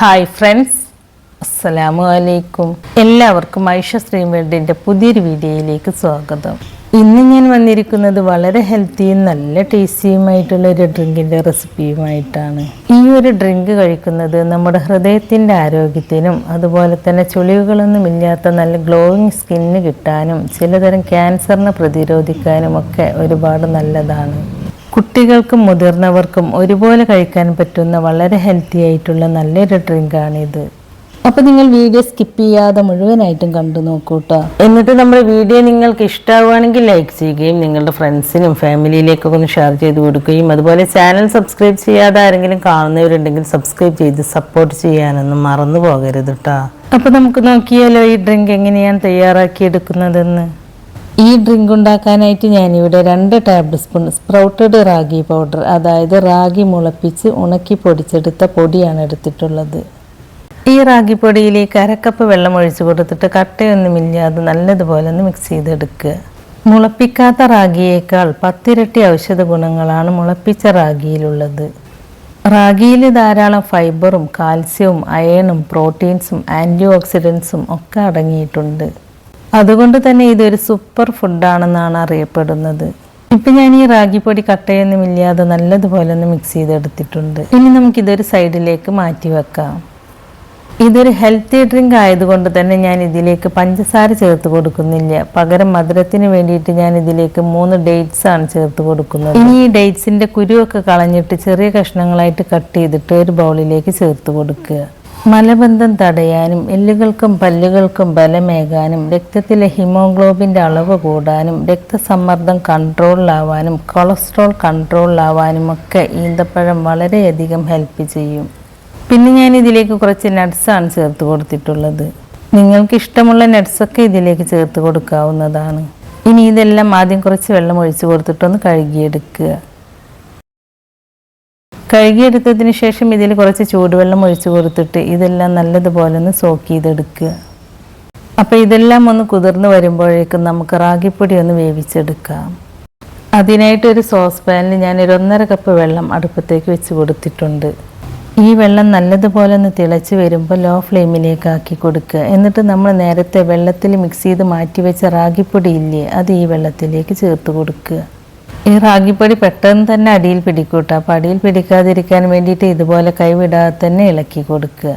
Hi friends അസ്സലാമു അലൈക്കും. എല്ലാവർക്കും ഐഷ സ്ട്രീം വേൾഡിന്റെ പുതിയൊരു വീഡിയോയിലേക്ക് സ്വാഗതം. ഇന്ന് ഞാൻ വന്നിരിക്കുന്നത് വളരെ ഹെൽത്തിയും നല്ല ടേസ്റ്റിയുമായിട്ടുള്ള ഒരു ഡ്രിങ്കിന്റെ റെസിപ്പിയുമായിട്ടാണ്. ഈ ഒരു ഡ്രിങ്ക് കഴിക്കുന്നത് നമ്മുടെ ഹൃദയത്തിന്റെ ആരോഗ്യത്തിനും അതുപോലെ തന്നെ ചുളിവുകളൊന്നും ഇല്ലാത്ത നല്ല ഗ്ലോയിങ് സ്കിന്ന് കിട്ടാനും ചിലതരം ക്യാൻസറിനെ പ്രതിരോധിക്കാനും ഒക്കെ ഒരുപാട് നല്ലതാണ്. കുട്ടികൾക്കും മുതിർന്നവർക്കും ഒരുപോലെ കഴിക്കാൻ പറ്റുന്ന വളരെ ഹെൽത്തി ആയിട്ടുള്ള നല്ലൊരു ഡ്രിങ്കാണിത് അപ്പോൾ നിങ്ങൾ വീഡിയോ സ്കിപ്പ് ചെയ്യാതെ മുഴുവനായിട്ടും കണ്ടു നോക്കൂട്ടോ. എന്നിട്ട് നമ്മുടെ വീഡിയോ നിങ്ങൾക്ക് ഇഷ്ടമാവുകയാണെങ്കിൽ ലൈക്ക് ചെയ്യുകയും നിങ്ങളുടെ ഫ്രണ്ട്സിനും ഫാമിലിയിലേക്കൊക്കെ ഒന്ന് ഷെയർ ചെയ്ത് കൊടുക്കുകയും അതുപോലെ ചാനൽ സബ്സ്ക്രൈബ് ചെയ്യാതെ ആരെങ്കിലും കാണുന്നവരുണ്ടെങ്കിൽ സബ്സ്ക്രൈബ് ചെയ്ത് സപ്പോർട്ട് ചെയ്യാനൊന്നും മറന്നു പോകരുത് കേട്ടോ അപ്പോൾ നമുക്ക് നോക്കിയാലോ ഈ ഡ്രിങ്ക് എങ്ങനെയാണ് തയ്യാറാക്കിയെടുക്കുന്നതെന്ന്? ഈ ഡ്രിങ്ക് ഉണ്ടാക്കാനായിട്ട് ഞാനിവിടെ രണ്ട് tablespoon sprouted ragi powder അതായത് റാഗി മുളപ്പിച്ച് ഉണക്കി പൊടിച്ചെടുത്ത പൊടിയാണ് എടുത്തിട്ടുള്ളത്. ഈ റാഗി പൊടിയിലേക്ക് അരക്കപ്പ് വെള്ളം ഒഴിച്ചു കൊടുത്തിട്ട് കട്ടയൊന്നുമില്ലാതെ നല്ലതുപോലെ ഒന്ന് മിക്സ് ചെയ്തെടുക്കുക. മുളപ്പിക്കാത്ത റാഗിയേക്കാൾ പത്തിരട്ടി ഔഷധ ഗുണങ്ങളാണ് മുളപ്പിച്ച റാഗിയിലുള്ളത്. റാഗിയിൽ ധാരാളം ഫൈബറും കാൽസ്യവും അയണും പ്രോട്ടീൻസും ആന്റി ഓക്സിഡൻസും ഒക്കെ അടങ്ങിയിട്ടുണ്ട്. അതുകൊണ്ട് തന്നെ ഇതൊരു സൂപ്പർ ഫുഡാണെന്നാണ് അറിയപ്പെടുന്നത്. ഇപ്പം ഞാൻ ഈ റാഗിപ്പൊടി കട്ടയൊന്നും ഇല്ലാതെ നല്ലതുപോലെ ഒന്ന് മിക്സ് ചെയ്തെടുത്തിട്ടുണ്ട്. ഇനി നമുക്കിതൊരു സൈഡിലേക്ക് മാറ്റി വെക്കാം. ഇതൊരു ഹെൽത്തി ഡ്രിങ്ക് ആയതുകൊണ്ട് തന്നെ ഞാൻ ഇതിലേക്ക് പഞ്ചസാര ചേർത്ത് കൊടുക്കുന്നില്ല. പകരം മധുരത്തിന് വേണ്ടിയിട്ട് ഞാൻ ഇതിലേക്ക് മൂന്ന് ഡേറ്റ്സ് ആണ് ചേർത്ത് കൊടുക്കുന്നത്. ഇനി ഈ ഡേറ്റ്സിന്റെ കുരുവൊക്കെ കളഞ്ഞിട്ട് ചെറിയ കഷ്ണങ്ങളായിട്ട് കട്ട് ചെയ്തിട്ട് ഒരു ബൗളിലേക്ക് ചേർത്ത് കൊടുക്കുക. മലബന്ധം തടയാനും എല്ലുകൾക്കും പല്ലുകൾക്കും ബലമേകാനും രക്തത്തിലെ ഹിമോഗ്ലോബിന്റെ അളവ് കൂടാനും രക്തസമ്മർദ്ദം കൺട്രോളിലാവാനും കൊളസ്ട്രോൾ കൺട്രോളിലാവാനും ഒക്കെ ഈന്തപ്പഴം വളരെയധികം ഹെൽപ്പ് ചെയ്യും. പിന്നെ ഞാൻ ഇതിലേക്ക് കുറച്ച് നട്ട്സാണ് ചേർത്ത് കൊടുത്തിട്ടുള്ളത്. നിങ്ങൾക്ക് ഇഷ്ടമുള്ള നട്ട്സൊക്കെ ഇതിലേക്ക് ചേർത്ത് കൊടുക്കാവുന്നതാണ്. ഇനി ഇതെല്ലാം ആദ്യം കുറച്ച് വെള്ളം ഒഴിച്ചു കൊടുത്തിട്ടൊന്ന് കഴുകിയെടുക്കുക. കഴുകിയെടുത്തതിന് ശേഷം ഇതിൽ കുറച്ച് ചൂടുവെള്ളം ഒഴിച്ച് കൊടുത്തിട്ട് ഇതെല്ലാം നല്ലതുപോലെ ഒന്ന് സോക്ക് ചെയ്തെടുക്കുക. അപ്പോൾ ഇതെല്ലാം ഒന്ന് കുതിർന്ന് വരുമ്പോഴേക്കും നമുക്ക് റാഗിപ്പൊടി ഒന്ന് വേവിച്ചെടുക്കാം. അതിനായിട്ട് ഒരു സോസ് പാനിൽ ഞാൻ ഒരു ഒന്നര കപ്പ് വെള്ളം അടുപ്പത്തേക്ക് വെച്ച് കൊടുത്തിട്ടുണ്ട്. ഈ വെള്ളം നല്ലതുപോലെ ഒന്ന് തിളച്ച് വരുമ്പോൾ ലോ ഫ്ലെയിമിലേക്ക് ആക്കി കൊടുക്കുക. എന്നിട്ട് നമ്മൾ നേരത്തെ വെള്ളത്തിൽ മിക്സ് ചെയ്ത് മാറ്റി വെച്ച റാഗിപ്പൊടി ഇല്ലേ അത് ഈ വെള്ളത്തിലേക്ക് ചേർത്ത് കൊടുക്കുക. ഈ റാഗിപ്പൊടി പെട്ടെന്ന് തന്നെ അടിയിൽ പിടിക്കൂട്ട. അപ്പം അടിയിൽ പിടിക്കാതിരിക്കാൻ വേണ്ടിയിട്ട് ഇതുപോലെ കൈവിടാതെ തന്നെ ഇളക്കി കൊടുക്കുക.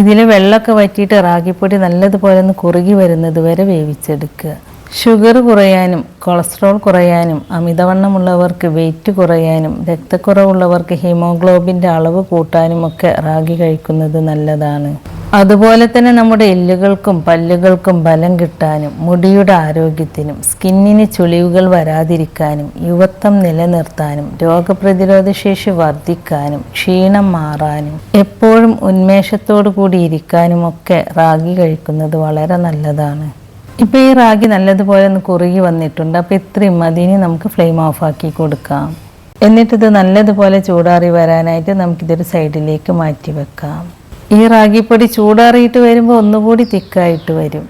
ഇതിൽ വെള്ളമൊക്കെ വറ്റിയിട്ട് റാഗിപ്പൊടി നല്ലതുപോലെ ഒന്ന് കുറുകി വരുന്നത് വരെ വേവിച്ചെടുക്കുക. ഷുഗർ കുറയാനും കൊളസ്ട്രോൾ കുറയാനും അമിതവണ്ണമുള്ളവർക്ക് വെയിറ്റ് കുറയാനും രക്തക്കുറവുള്ളവർക്ക് ഹീമോഗ്ലോബിന്റെ അളവ് കൂട്ടാനും ഒക്കെ റാഗി കഴിക്കുന്നത് നല്ലതാണ്. അതുപോലെ തന്നെ നമ്മുടെ എല്ലുകൾക്കും പല്ലുകൾക്കും ബലം കിട്ടാനും മുടിയുടെ ആരോഗ്യത്തിനും സ്കിന്നിന് ചുളിവുകൾ വരാതിരിക്കാനും യുവത്വം നിലനിർത്താനും രോഗപ്രതിരോധ ശേഷി വർദ്ധിക്കാനും ക്ഷീണം മാറാനും എപ്പോഴും ഉന്മേഷത്തോടു കൂടി ഇരിക്കാനും ഒക്കെ റാഗി കഴിക്കുന്നത് വളരെ നല്ലതാണ്. ഇപ്പോൾ ഈ റാഗി നല്ലതുപോലെ ഒന്ന് കുറുകി വന്നിട്ടുണ്ട്. അപ്പോൾ ഇത്രയും അതിന് നമുക്ക് ഫ്ലെയിം ഓഫ് ആക്കി കൊടുക്കാം. എന്നിട്ടിത് നല്ലതുപോലെ ചൂടാറി വരാനായിട്ട് നമുക്കിതൊരു സൈഡിലേക്ക് മാറ്റി വെക്കാം. ഈ റാഗിപ്പൊടി ചൂടാറിയിട്ട് വരുമ്പോൾ ഒന്നുകൂടി തിക്കായിട്ട് വരും.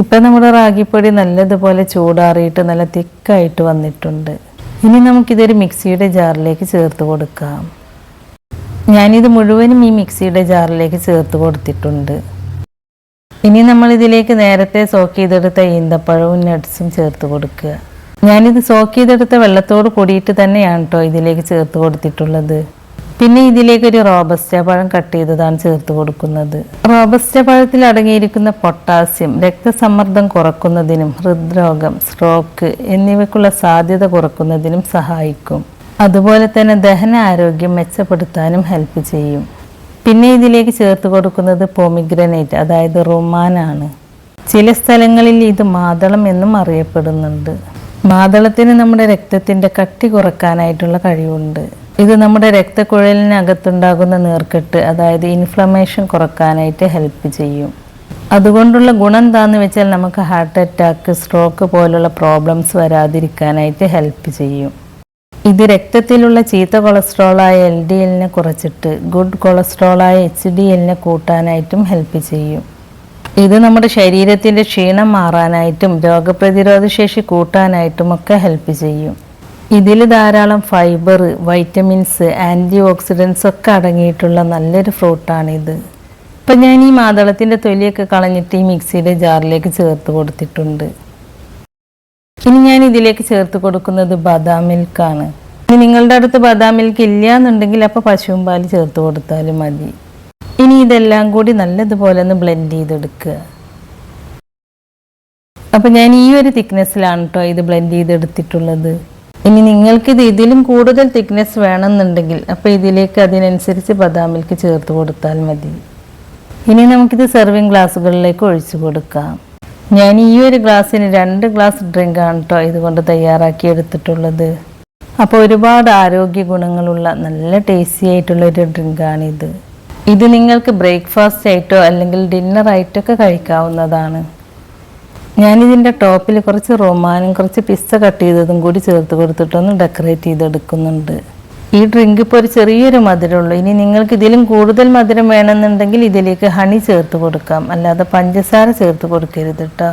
ഇപ്പം നമ്മുടെ റാഗിപ്പൊടി നല്ലതുപോലെ ചൂടാറിയിട്ട് നല്ല തിക്കായിട്ട് വന്നിട്ടുണ്ട്. ഇനി നമുക്കിതൊരു മിക്സിയുടെ ജാറിലേക്ക് ചേർത്ത് കൊടുക്കാം. ഞാനിത് മുഴുവനും ഈ മിക്സിയുടെ ജാറിലേക്ക് ചേർത്ത് കൊടുത്തിട്ടുണ്ട്. ഇനി നമ്മൾ ഇതിലേക്ക് നേരത്തെ സോക്ക് ചെയ്തെടുത്ത ഈന്തപ്പഴവും നട്ട്സും ചേർത്ത് കൊടുക്കുക. ഞാനിത് സോക്ക് ചെയ്തെടുത്ത വെള്ളത്തോട് കൂടിയിട്ട് തന്നെയാണ് കേട്ടോ ഇതിലേക്ക് ചേർത്ത് കൊടുത്തിട്ടുള്ളത്. പിന്നെ ഇതിലേക്ക് ഒരു റോബസ്റ്റ പഴം കട്ട് ചെയ്തതാണ് ചേർത്ത് കൊടുക്കുന്നത്. റോബസ്റ്റ പഴത്തിൽ അടങ്ങിയിരിക്കുന്ന പൊട്ടാസ്യം രക്തസമ്മർദ്ദം കുറക്കുന്നതിനും ഹൃദ്രോഗം സ്ട്രോക്ക് എന്നിവയ്ക്കുള്ള സാധ്യത കുറക്കുന്നതിനും സഹായിക്കും. അതുപോലെ തന്നെ ദഹന ആരോഗ്യം മെച്ചപ്പെടുത്താനും ഹെൽപ്പ് ചെയ്യും. പിന്നെ ഇതിലേക്ക് ചേർത്ത് കൊടുക്കുന്നത് പോമിഗ്രനേറ്റ് അതായത് റുമാനാണ് ചില സ്ഥലങ്ങളിൽ ഇത് മാതളം എന്നും അറിയപ്പെടുന്നുണ്ട്. മാതളത്തിന് നമ്മുടെ രക്തത്തിന്റെ കട്ടി കുറക്കാനായിട്ടുള്ള കഴിവുണ്ട്. ഇത് നമ്മുടെ രക്തക്കുഴലിനകത്തുണ്ടാകുന്ന നീർക്കെട്ട് അതായത് ഇൻഫ്ലമേഷൻ കുറക്കാനായിട്ട് ഹെൽപ്പ് ചെയ്യും. അതുകൊണ്ടുള്ള ഗുണം എന്താണെന്ന് വെച്ചാൽ നമുക്ക് ഹാർട്ട് അറ്റാക്ക് സ്ട്രോക്ക് പോലുള്ള പ്രോബ്ലംസ് വരാതിരിക്കാനായിട്ട് ഹെൽപ്പ് ചെയ്യും. ഇത് രക്തത്തിലുള്ള ചീത്ത കൊളസ്ട്രോളായ എൽ ഡി എല്ലിനെ കുറച്ചിട്ട് ഗുഡ് കൊളസ്ട്രോളായ എച്ച് ഡി എല്ലിനെ കൂട്ടാനായിട്ടും ഹെൽപ്പ് ചെയ്യും. ഇത് നമ്മുടെ ശരീരത്തിന്റെ ക്ഷീണം മാറാനായിട്ടും രോഗപ്രതിരോധ ശേഷി കൂട്ടാനായിട്ടും ഒക്കെ ഹെൽപ്പ് ചെയ്യും. ഇതിൽ ധാരാളം ഫൈബർ വൈറ്റമിൻസ് ആന്റി ഓക്സിഡൻസ് ഒക്കെ അടങ്ങിയിട്ടുള്ള നല്ലൊരു ഫ്രൂട്ടാണിത് ഇപ്പം ഞാൻ ഈ മാതളത്തിന്റെ തൊലിയൊക്കെ കളഞ്ഞിട്ട് ഈ മിക്സിയുടെ ജാറിലേക്ക് ചേർത്ത് കൊടുത്തിട്ടുണ്ട്. ഇനി ഞാൻ ഇതിലേക്ക് ചേർത്ത് കൊടുക്കുന്നത് ബദാം മിൽക്കാണ്. ഇനി നിങ്ങളുടെ അടുത്ത് ബദാം മിൽക്ക് ഇല്ല എന്നുണ്ടെങ്കിൽ അപ്പോൾ പശുവും പാൽ ചേർത്ത് കൊടുത്താലും മതി. ഇനി ഇതെല്ലാം കൂടി നല്ലതുപോലെ ഒന്ന് ബ്ലെൻഡ് ചെയ്തെടുക്കുക. അപ്പം ഞാൻ ഈ ഒരു തിക്നെസ്സിലാണ് കേട്ടോ ഇത് ബ്ലെൻഡ് ചെയ്തെടുത്തിട്ടുള്ളത്. ഇനി നിങ്ങൾക്ക് ഇത് ഇതിലും കൂടുതൽ തിക്നെസ് വേണമെന്നുണ്ടെങ്കിൽ അപ്പോൾ ഇതിലേക്ക് അതിനനുസരിച്ച് ബദാം മിൽക്ക് ചേർത്ത് കൊടുത്താൽ മതി. ഇനി നമുക്കിത് സെർവിങ് ഗ്ലാസ്സുകളിലേക്ക് ഒഴിച്ചു കൊടുക്കാം. ഞാൻ ഈ ഒരു ഗ്ലാസ്സിന് രണ്ട് ഗ്ലാസ് ഡ്രിങ്ക് ആണ് കേട്ടോ ഇതുകൊണ്ട് തയ്യാറാക്കി എടുത്തിട്ടുള്ളത്. അപ്പോൾ ഒരുപാട് ആരോഗ്യ ഗുണങ്ങളുള്ള നല്ല ടേസ്റ്റി ആയിട്ടുള്ള ഒരു ഡ്രിങ്കാണിത് ഇത് നിങ്ങൾക്ക് ബ്രേക്ക്ഫാസ്റ്റ് ആയിട്ടോ അല്ലെങ്കിൽ ഡിന്നർ ആയിട്ടൊക്കെ കഴിക്കാവുന്നതാണ്. ഞാനിതിന്റെ ടോപ്പിൽ കുറച്ച് റൊമാനും കുറച്ച് പിസ്സ കട്ട് ചെയ്തതും കൂടി ചേർത്ത് കൊടുത്തിട്ടൊന്ന് ഡെക്കറേറ്റ് ചെയ്തെടുക്കുന്നുണ്ട്. ഈ ഡ്രിങ്ക് ഇപ്പോൾ ഒരു ചെറിയൊരു മധുരമുള്ളൂ. ഇനി നിങ്ങൾക്ക് ഇതിലും കൂടുതൽ മധുരം വേണമെന്നുണ്ടെങ്കിൽ ഇതിലേക്ക് ഹണി ചേർത്ത് കൊടുക്കാം. അല്ലാതെ പഞ്ചസാര ചേർത്ത് കൊടുക്കരുത് കേട്ടോ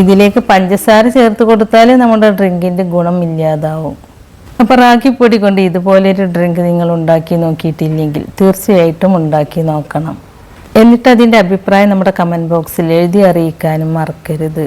ഇതിലേക്ക് പഞ്ചസാര ചേർത്ത് കൊടുത്താൽ നമ്മുടെ ഡ്രിങ്കിന്റെ ഗുണം ഇല്ലാതാവും. അപ്പോൾ റാഗിപ്പൊടി കൊണ്ട് ഇതുപോലൊരു ഡ്രിങ്ക് നിങ്ങൾ ഉണ്ടാക്കി നോക്കിയിട്ടില്ലെങ്കിൽ തീർച്ചയായിട്ടും ഉണ്ടാക്കി നോക്കണം. എന്നിട്ട് അതിന്റെ അഭിപ്രായം നമ്മുടെ കമന്റ് ബോക്സിൽ എഴുതി അറിയിക്കാനും മറക്കരുത്.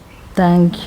താങ്ക്